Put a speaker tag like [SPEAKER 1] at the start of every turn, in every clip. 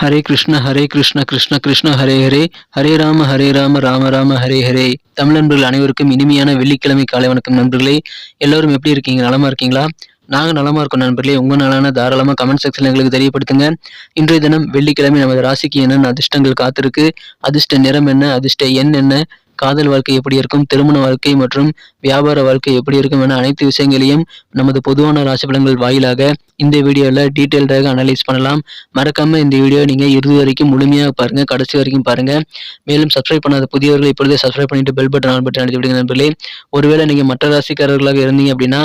[SPEAKER 1] ஹரே கிருஷ்ண ஹரே கிருஷ்ண கிருஷ்ண கிருஷ்ண ஹரே ஹரே. ஹரே ராம ஹரே ராம ராம ராம ஹரே ஹரே. தமிழ் நண்பர்கள் அனைவருக்கும் இனிமையான வெள்ளிக்கிழமை காலை வணக்கம் நண்பர்களே. எல்லோரும் எப்படி இருக்கீங்க? நலமா இருக்கீங்களா? நாங்க நலமா இருக்கோம் நண்பர்களே. உங்க நலான தாராளமா கமெண்ட் செக்ஷன் எங்களுக்கு தெரியப்படுத்துங்க. இன்றைய தினம் வெள்ளிக்கிழமை நமது ராசிக்கு என்னென்ன அதிர்ஷ்டங்கள் காத்திருக்கு? அதிர்ஷ்ட நிறம் என்ன? அதிர்ஷ்ட எண் என்ன? காதல் வாழ்க்கை எப்படி இருக்கும் திருமண வாழ்க்கை மற்றும் வியாபார வாழ்க்கை எப்படி இருக்கும் என அனைத்து விஷயங்களையும் நமது பொதுவான ராசி பலன்கள் வாயிலாக இந்த வீடியோவில் டீட்டெயில்டாக அனலைஸ் பண்ணலாம். மறக்காம இந்த வீடியோ நீங்கள் இறுதி வரைக்கும் முழுமையாக பாருங்க கடைசி வரைக்கும் பாருங்க. மேலும் சப்ஸ்கிரைப் பண்ணாத புதியவர்கள் இப்பொழுதே சப்ஸ்கிரைப் பண்ணிட்டு பெல் பட்டன் ஆன் பட்டன் அழுத்தி விடுங்க நண்பர்களே. ஒருவேளை நீங்கள் மற்ற ராசிக்காரர்களாக இருந்தீங்க அப்படின்னா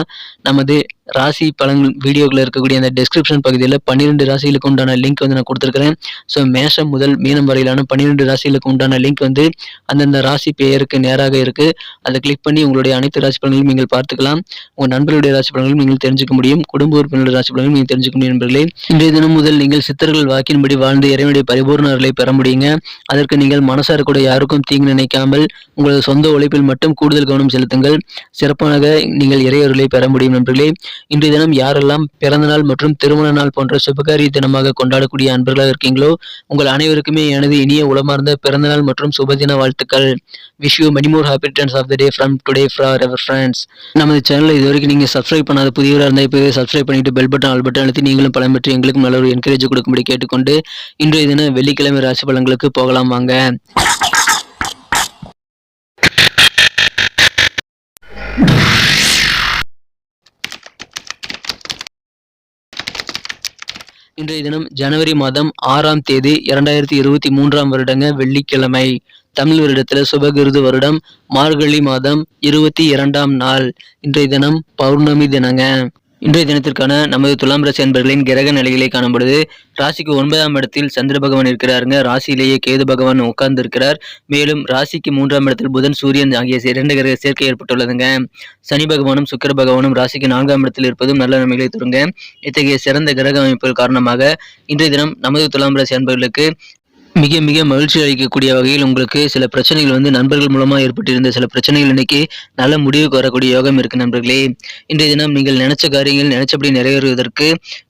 [SPEAKER 1] நமது ராசி பலன்கள் வீடியோவில் இருக்கக்கூடிய அந்த டெஸ்கிரிப்ஷன் பகுதியில் பன்னிரெண்டு ராசிகளுக்கு உண்டான லிங்க் வந்து நான் கொடுத்துருக்கிறேன். ஸோ மேஷம் முதல் மீனம் வரையிலான பன்னிரெண்டு ராசிகளுக்கு உண்டான லிங்க் வந்து அந்தந்த ராசி பெயருக்கு நேராக இருக்கு. அதை கிளிக் பண்ணி உங்களுடைய அனைத்து ராசி பலன்களையும் நீங்கள் பார்த்துக்கலாம். உங்கள் நண்பர்களுடைய ராசி பலன்களையும் நீங்கள் தெரிஞ்சுக்க முடியும். குடும்ப உறுப்பினருடைய ராசி பலன்களும் நீங்கள் தெரிஞ்சுக்க முடியும் நண்பர்களே. இன்றைய தினம் முதல் நீங்கள் சித்தர்கள் வாக்கின்படி வாழ்ந்து இறைவனுடைய பரிபூர்ணர்களை பெற முடியுங்க. அதற்கு நீங்கள் மனசார கூட யாருக்கும் தீங்கு நினைக்காமல் உங்களது சொந்த உழைப்பில் மட்டும் கூடுதல் கவனம் செலுத்துங்கள். சிறப்பாக நீங்கள் இறையருளை பெற முடியும் நண்பர்களே. இன்றைய தினம் யாரெல்லாம் பிறந்த நாள் மற்றும் திருமண நாள் போன்ற சுபகாரிய தினமாக கொண்டாடக்கூடிய அன்பர்களாக இருக்கீங்களோ உங்கள் அனைவருக்குமே எனது இனிய உளமார்ந்த பிறந்தநாள் மற்றும் சுபதின வாழ்த்துக்கள். Wish you many more happy returns of the day from today forever friends நமது சேனலை இது வரைக்கும் நீங்கள் சப்ஸ்கிரைப் பண்ணாத புதியவராக இருந்தால் இப்போ சப்ஸ்கிரைப் பண்ணிட்டு பெல் பட்டன் ஆல் பட்டன் அழுத்தி நீங்களும் பலம் பெற்று எங்களுக்கும் நல்ல ஒரு என்கரேஜ் கொடுக்கும்படி கேட்டுக்கொண்டு இன்றைய தினம் வெள்ளிக்கிழமை ராசி பலன்களுக்கு போகலாம் வாங்க. இன்றைய தினம் ஜனவரி மாதம் ஆறாம் தேதி இரண்டாயிரத்தி இருபத்தி மூன்றாம் வருடங்க வெள்ளிக்கிழமை. தமிழ் வருடத்துல சுபகிருது வருடம் மார்கழி மாதம் இருபத்தி இரண்டாம் நாள். இன்றைய தினம் பௌர்ணமி தினங்க. இன்றைய தினத்திற்கான நமது துலாம் ராசி அன்பர்களின் கிரக நிலைகளை காணப்படுது ராசிக்கு ஒன்பதாம் இடத்தில் சந்திர பகவான் இருக்கிறாருங்க. ராசியிலேயே கேது பகவான் உட்கார்ந்து இருக்கிறார் மேலும் ராசிக்கு மூன்றாம் இடத்தில் புதன் சூரியன் ஆகிய இரண்டு கிரக சேர்க்கை ஏற்பட்டுள்ளதுங்க. சனி பகவானும் சுக்கர பகவானும் ராசிக்கு நான்காம் இடத்தில் இருப்பதும் நல்ல நன்மைகளை தருங்க. இத்தகைய சிறந்த கிரக அமைப்புகள் காரணமாக இன்றைய தினம் நமது துலாம் ராசி அன்பர்களுக்கு மிக மிக மகிழ்ச்சி அளிக்கக்கூடிய வகையில் உங்களுக்கு சில பிரச்சனைகள் வந்து நண்பர்கள் மூலமாக ஏற்பட்டிருந்த சில பிரச்சனைகள் இன்னைக்கு நல்ல முடிவுக்கு வரக்கூடிய யோகம் இருக்கு நண்பர்களே. இன்றைய தினம் நீங்கள் நினைச்ச காரியங்கள் நினைச்சபடி நிறைவேறுவதற்கு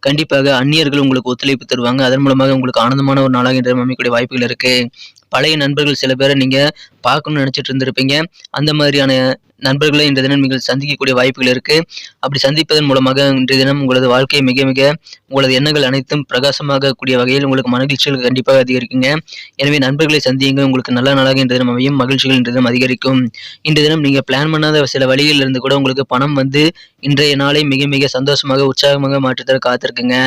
[SPEAKER 1] கண்டிப்பாக அந்நியர்கள் உங்களுக்கு ஒத்துழைப்பு தருவாங்க. அதன் மூலமாக உங்களுக்கு ஆனந்தமான ஒரு நாளாக இன்றைய அமைக்கக்கூடிய வாய்ப்புகள் இருக்கு. பழைய நண்பர்கள் சில பேரை நீங்க பார்க்கணும்னு நினச்சிட்டு இருந்திருப்பீங்க. அந்த மாதிரியான நண்பர்களை இன்றைய தினம் நீங்கள் சந்திக்கக்கூடிய வாய்ப்புகள் இருக்கு. அப்படி சந்திப்பதன் மூலமாக இன்றைய தினம் உங்களது வாழ்க்கையை மிக மிக உங்களது எண்ணங்கள் அனைத்தும் பிரகாசமாக கூடிய வகையில் உங்களுக்கு மகிழ்ச்சிகள் கண்டிப்பாக அதிகரிக்குங்க. எனவே நண்பர்களை சந்தியுங்க உங்களுக்கு நல்ல நாளாக இன்றைய தினம் அமையும். மகிழ்ச்சிகள் இன்றைய தினம் அதிகரிக்கும். இன்றைய தினம் நீங்க பிளான் பண்ணாத சில வழிகளில் இருந்து கூட உங்களுக்கு பணம் வந்து இன்றைய நாளை மிக மிக சந்தோஷமாக உற்சாகமாக மாற்றித்தர காத்திருக்குங்க.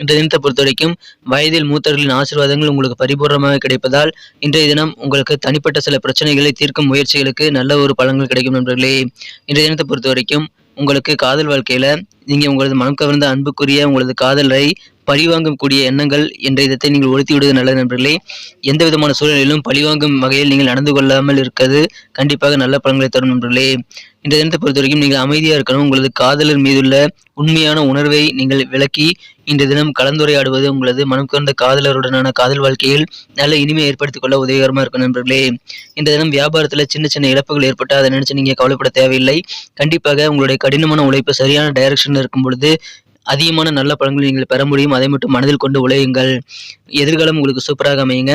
[SPEAKER 1] இன்றைய தினத்தை பொறுத்த வரைக்கும் வயதில் மூத்தர்களின் ஆசீர்வாதங்கள் உங்களுக்கு பரிபூர்ணமாக கிடைப்பதால் இன்றைய தினம் உங்களுக்கு தனிப்பட்ட சில பிரச்சனைகளை தீர்க்கும் முயற்சிகளுக்கு நல்ல ஒரு பலன்கள் கிடைக்கும் நண்பர்களே. இன்றைய தினத்தை பொறுத்த வரைக்கும் உங்களுக்கு காதல் வாழ்க்கையில நீங்க உங்களது மனம் கவர்ந்த அன்புக்குரிய உங்களது பழிவாங்கும் பழிவாங்கக்கூடிய எண்ணங்கள் என்ற இதத்தை நீங்கள் ஒழித்து விடுவது நல்லது நண்பர்களே எந்த விதமான சூழ்நிலையிலும் பழிவாங்கும் வகையில் நீங்கள் நடந்து கொள்ளாமல் இருக்கிறது கண்டிப்பாக நல்ல பலன்களை தரும் நண்பர்களே. இந்த தினத்தை பொறுத்த வரைக்கும் நீங்கள் அமைதியாக இருக்கணும். உங்களது காதலர் மீதுள்ள உண்மையான உணர்வை நீங்கள் விளக்கி இந்த தினம் கலந்துரையாடுவது உங்களது மனம் கவர்ந்த காதலருடனான காதல் வாழ்க்கையில் நல்ல இனிமை ஏற்படுத்திக் கொள்ள உதவிகரமாக இருக்கும் நண்பர்களே. இந்த தினம் வியாபாரத்தில் சின்ன சின்ன இழப்புகள் ஏற்பட்டால் அதை நினைச்சு நீங்கள் கவலைப்பட தேவையில்லை. கண்டிப்பாக உங்களுடைய கடினமான உழைப்பு சரியான டைரக்ஷனில் இருக்கும் பொழுது அதிகமான நல்ல பலன்களை நீங்கள் பெற முடியும். அதை மட்டும் மனதில் கொண்டு உழையுங்கள். எதிர்காலம் உங்களுக்கு சூப்பராக அமையுங்க.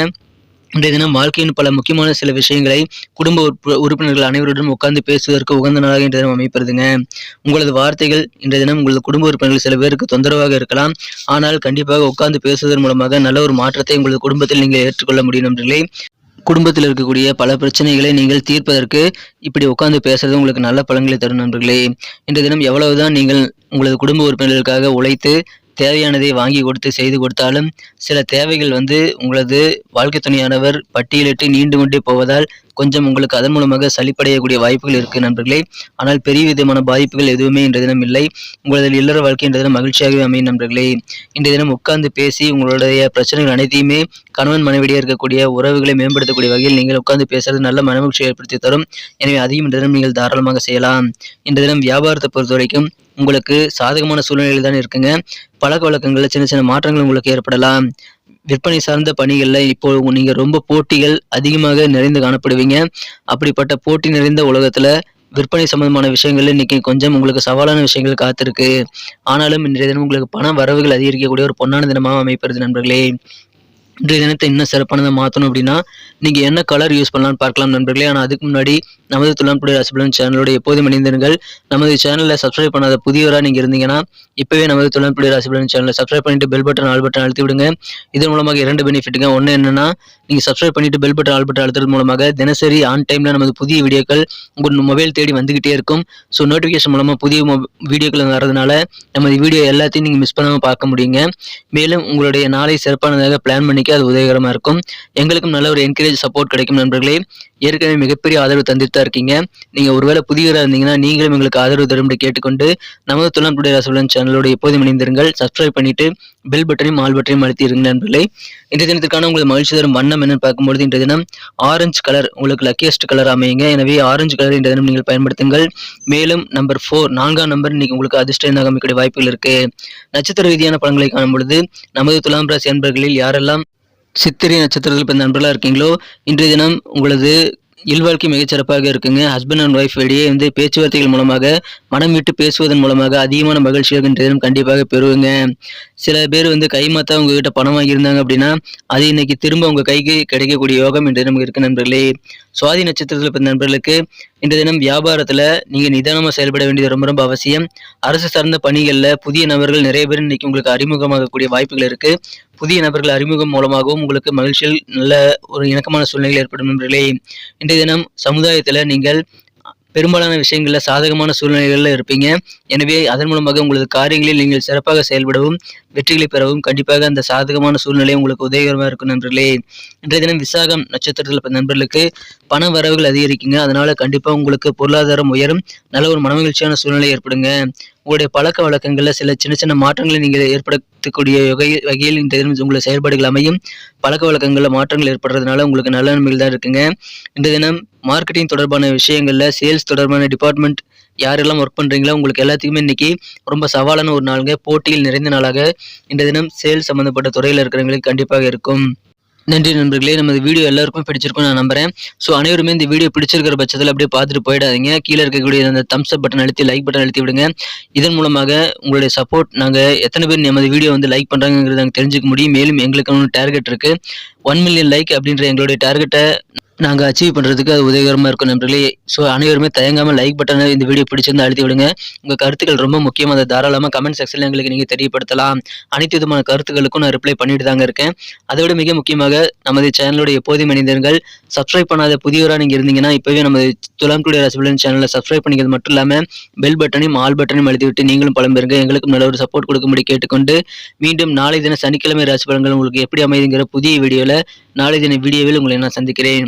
[SPEAKER 1] இன்றைய தினம் வாழ்க்கையின் பல முக்கியமான சில விஷயங்களை குடும்ப உறுப்பு உறுப்பினர்கள் அனைவருடன் உட்கார்ந்து பேசுவதற்கு உகந்த நாளாக இன்றைய தினம் அமைப்பதுங்க உங்களது வார்த்தைகள் இன்றைய தினம் உங்களது குடும்ப உறுப்பினர்கள் சில பேருக்கு தொந்தரவாக இருக்கலாம். ஆனால் கண்டிப்பாக உட்கார்ந்து பேசுவதன் மூலமாக நல்ல ஒரு மாற்றத்தை உங்களது குடும்பத்தில் நீங்கள் ஏற்றுக்கொள்ள முடியும் நண்பர்களே. குடும்பத்தில் இருக்கக்கூடிய பல பிரச்சனைகளை நீங்கள் தீர்ப்பதற்கு இப்படி உட்காந்து பேசுறது உங்களுக்கு நல்ல பலன்களை தரும் நண்பர்களே. இன்றைய தினம் எவ்வளவுதான் நீங்கள் உங்களது குடும்ப உறுப்பினர்களுக்காக உழைத்து தேவையானதை வாங்கி கொடுத்து செய்து கொடுத்தாலும் சில தேவைகள் வந்து உங்களது வாழ்க்கை துணையானவர் பட்டியலிட்டு நீண்டு கொண்டே போவதால் கொஞ்சம் உங்களுக்கு அதன் மூலமாக சளிப்படையக்கூடிய வாய்ப்புகள் இருக்கு நண்பர்களே. ஆனால் பெரிய விதமான பாதிப்புகள் எதுவுமே இன்றைய தினம் இல்லை. உங்களது இல்லற வாழ்க்கை இன்றைய தினம் மகிழ்ச்சியாகவே அமையும் நண்பர்களே. இன்றைய தினம் உட்கார்ந்து பேசி உங்களுடைய பிரச்சனைகள் அனைத்தையுமே கணவன் மனைவிடையே இருக்கக்கூடிய உறவுகளை மேம்படுத்தக்கூடிய வகையில் நீங்கள் உட்கார்ந்து பேசுறது நல்ல மனமகிழ்ச்சி ஏற்படுத்தி தரும். எனவே அதையும் இன்றைய தினம் நீங்கள் தாராளமாக செய்யலாம். இன்றைய தினம் வியாபாரத்தை பொறுத்த வரைக்கும் உங்களுக்கு சாதகமான சூழ்நிலையில் தான் இருக்குங்க. பழக்க வழக்கங்களில் சின்ன சின்ன மாற்றங்கள் உங்களுக்கு ஏற்படலாம். விற்பனை சார்ந்த பணிகளில் இப்போ நீங்கள் ரொம்ப போட்டிகள் அதிகமாக நிறைந்து காணப்படுவீங்க. அப்படிப்பட்ட போட்டி நிறைந்த உலகத்தில் விற்பனை சம்பந்தமான விஷயங்கள் இன்னைக்கு கொஞ்சம் உங்களுக்கு சவாலான விஷயங்கள் காத்திருக்கு. ஆனாலும் இன்றைய தினம் உங்களுக்கு பண வரவுகள் அதிகரிக்கக்கூடிய ஒரு பொன்னான தினமாக அமைப்பது நண்பர்களே. இன்றைய தினத்தை இன்னும் சிறப்பானதாக மாற்றணும் அப்படின்னா நீங்கள் என்ன கலர் யூஸ் பண்ணலாம்னு பார்க்கலாம் நண்பர்களே. ஆனால் அதுக்கு முன்னாடி நமது துலாம்புடைய ரசபலன் சேனலோட எப்போதும் இணைந்திருங்கள். நமது சேனலில் சப்ஸ்கிரைப் பண்ணாத புதியவராக நீங்கள் இருந்தீங்கன்னா இப்போவே நமது துலாம்புடைய ரசபலன் சேனலை சப்ஸ்கிரைப் பண்ணிட்டு பெல் பட்டன் ஆல் பட்டன் அழுத்தி விடுங்க. இதன் மூலமாக இரண்டு பெனிஃபிட்டுங்க ஒன்று என்னன்னா நீங்கள் சப்ஸ்கிரைப் பண்ணிட்டு பெல் பட்டன் ஆல் பட்டன் அழுத்துறது மூலமாக தினசரி ஆன் டைமில் நமது புதிய வீடியோக்கள் உங்கள் மொபைல் தேடி வந்துகிட்டே இருக்கும். ஸோ நோட்டிஃபிகேஷன் மூலமாக புதிய வீடியோக்கள் வரதுனால நமது வீடியோ எல்லாத்தையும் நீங்கள் மிஸ் பண்ணாமல் பார்க்க முடியுங்க. மேலும் உங்களுடைய நாளை சிறப்பானதாக பிளான் பண்ணிக்க அது உதவிகரமாக இருக்கும். எங்களுக்கும் நல்ல ஒரு என்கரேஜ் சப்போர்ட் கிடைக்கும் நண்பர்களே. ஏற்கனவே மிகப்பெரிய ஆதரவு தந்துட்டு தான் இருக்கீங்க. நீங்கள் ஒருவேளை புதியவராக இருந்தீங்கன்னா நீங்களும் எங்களுக்கு ஆதரவு தரும்படி கேட்டுக்கொண்டு நமது துலாம் டுடே ரசகுலன் சேனலோட எப்போதும் இணைந்திருங்கள். சப்ஸ்கிரைப் பண்ணிட்டு பெல் பட்டனையும் ஆல் பட்டனையும் அழுத்திடுங்க நண்பர்களே. இன்றைய தினத்துக்கான உங்களுக்கு மகிழ்ச்சி தரும் வண்ணம் என்னன்னு பார்க்கும்போது இன்றைய தினம் ஆரஞ்சு கலர் உங்களுக்கு லக்கியஸ்ட் கலர் அமையுங்க. எனவே ஆரஞ்சு கலர் இன்றைய தினம் நீங்கள் பயன்படுத்துங்கள். மேலும் நம்பர் ஃபோர் நான்காம் நம்பர் இன்னைக்கு உங்களுக்கு அதிர்ஷ்ட எண்ணாக அமைக்கக்கூடிய வாய்ப்புகள் இருக்கு. நட்சத்திர ரீதியான பலன்களை காணும் பொழுது நமது துலாம் ராசி அன்பர்களில் யாரெல்லாம் சித்திரை நட்சத்திரத்தில் பிறந்த நண்பர்களாக இருக்கீங்களோ? இன்றைய தினம் உங்களது இல்வாழ்க்கை மிகச்சிறப்பாக இருக்குங்க. ஹஸ்பண்ட் அண்ட் ஒய்ஃப் இடையே வந்து பேச்சுவார்த்தைகள் மூலமாக மனம் விட்டு பேசுவதன் மூலமாக அதிகமான மகிழ்ச்சியாக இன்றைய தினம் கண்டிப்பாக பெறுவீங்க. சில பேர் வந்து கைமாத்தா உங்ககிட்ட பணம் வாங்கியிருந்தாங்க அப்படின்னா அது இன்னைக்கு திரும்ப உங்க கைக்கு கிடைக்கக்கூடிய யோகம் இன்றைய தினம் இருக்கு நண்பர்களே. சுவாதி நட்சத்திரத்தில் பிறந்த நண்பர்களுக்கு இன்றைய தினம் வியாபாரத்துல நீங்க நிதானமா செயல்பட வேண்டியது ரொம்ப ரொம்ப அவசியம். அரசு சார்ந்த பணிகள்ல புதிய நபர்கள் நிறைய பேர் இன்னைக்கு உங்களுக்கு அறிமுகமாகக்கூடிய வாய்ப்புகள் இருக்கு. புதிய நபர்கள் அறிமுகம் மூலமாகவும் உங்களுக்கு மகிழ்ச்சியில் நல்ல ஒரு இணக்கமான சூழ்நிலை ஏற்படும் நண்பர்களே இன்றைய தினம் சமுதாயத்துல நீங்கள் பெரும்பாலான விஷயங்களில் சாதகமான சூழ்நிலைகளில் இருப்பீங்க. எனவே அதன் மூலமாக உங்களது காரியங்களில் நீங்கள் சிறப்பாக செயல்படவும் வெற்றிகளை பெறவும் கண்டிப்பாக அந்த சாதகமான சூழ்நிலை உங்களுக்கு உதவிகரமாக இருக்கும் நண்பர்களே. இன்றைய தினம் விசாகம் நட்சத்திரத்தில் நண்பர்களுக்கு பண வரவுகள் அதிகரிக்குங்க. அதனால கண்டிப்பாக உங்களுக்கு பொருளாதாரம் உயரும். நல்ல ஒரு மனமகிழ்ச்சியான சூழ்நிலை ஏற்படுங்க. உங்களுடைய பழக்க வழக்கங்களில் சில சின்ன சின்ன மாற்றங்களை நீங்கள் ஏற்படுத்தக்கூடிய வகை வகையில் இந்த தினம் உங்களுடைய செயல்பாடுகள் அமையும். பழக்க வழக்கங்களில் மாற்றங்கள் ஏற்படுறதுனால உங்களுக்கு நல்ல நன்மைகள் தான் இருக்குங்க. இந்த தினம் மார்க்கெட்டிங் தொடர்பான விஷயங்களில் சேல்ஸ் தொடர்பான டிபார்ட்மெண்ட் யாரெல்லாம் ஒர்க் பண்ணுறீங்களோ உங்களுக்கு எல்லாத்துக்குமே இன்னைக்கு ரொம்ப சவாலான ஒரு நாளுங்க. போட்டியில் நிறைந்த நாளாக இந்த தினம் சேல்ஸ் சம்மந்தப்பட்ட துறையில் இருக்கிறவங்களுக்கு கண்டிப்பாக இருக்கும். நன்றி நண்பர்களே. நமது வீடியோ எல்லாருக்கும் பிடிச்சிருக்கும் நான் நம்புறேன். ஸோ அனைவருமே இந்த வீடியோ பிடிச்சிருக்கிற பட்சத்தில் அப்படியே பார்த்துட்டு போயிடாதீங்க. கீழே இருக்கக்கூடிய அந்த தம்ஸ் அப் பட்டன் அழுத்தி லைக் பட்டன் அழுத்தி விடுங்க. இதன் மூலமாக உங்களுடைய சப்போர்ட் நாங்கள் எத்தனை பேர் நமது வீடியோ வந்து லைக் பண்ணுறாங்கிறது நாங்கள் தெரிஞ்சுக்க முடியும். மேலும் எங்களுக்கு ஒன்று டார்கெட் இருக்குது ஒன் மில்லியன் லைக் அப்படின்ற எங்களுடைய டார்கெட்டை நாங்கள் அச்சீவ் பண்ணுறதுக்கு அது உதவிகரமாக இருக்கும் நண்பர்களே. ஸோ அனைவருமே தயங்காமல் லைக் பட்டனை இந்த வீடியோ பிடிச்சிருந்து அழுத்தி விடுங்க. உங்கள் கருத்துக்கள் ரொம்ப முக்கியம் அதை தாராளமாக கமெண்ட் செக்ஷனில் எங்களுக்கு நீங்கள் தெரியப்படுத்தலாம். அனைத்து விதமான கருத்துக்களுக்கும் நான் ரிப்ளை பண்ணிட்டு தாங்க இருக்கேன். அதை விட மிக முக்கியமாக நமது சேனலோட எப்போதும் மனிதர்கள் சப்ஸ்கிரைப் பண்ணாத புதியவராக நீங்கள் இருந்தீங்கன்னா இப்போவே நமது துலாம் குடி ரசபலன் சேனலை சப்ஸ்கிரைப் பண்ணிக்கிறது மட்டும் இல்லாமல் பெல் பட்டனையும் ஆல் பட்டனையும் அழுத்தி விட்டு நீங்களும் பழம்பெறுங்க எங்களுக்கும் நல்ல ஒரு சப்போர்ட் கொடுக்கும்படி கேட்டுக்கொண்டு மீண்டும் நாளை தின சனிக்கிழமை ராசி பலன்கள் உங்களுக்கு எப்படி அமைதுங்கிற புதிய வீடியோவில் நாளை தின வீடியோவில் உங்களை நான் சந்திக்கிறேன்.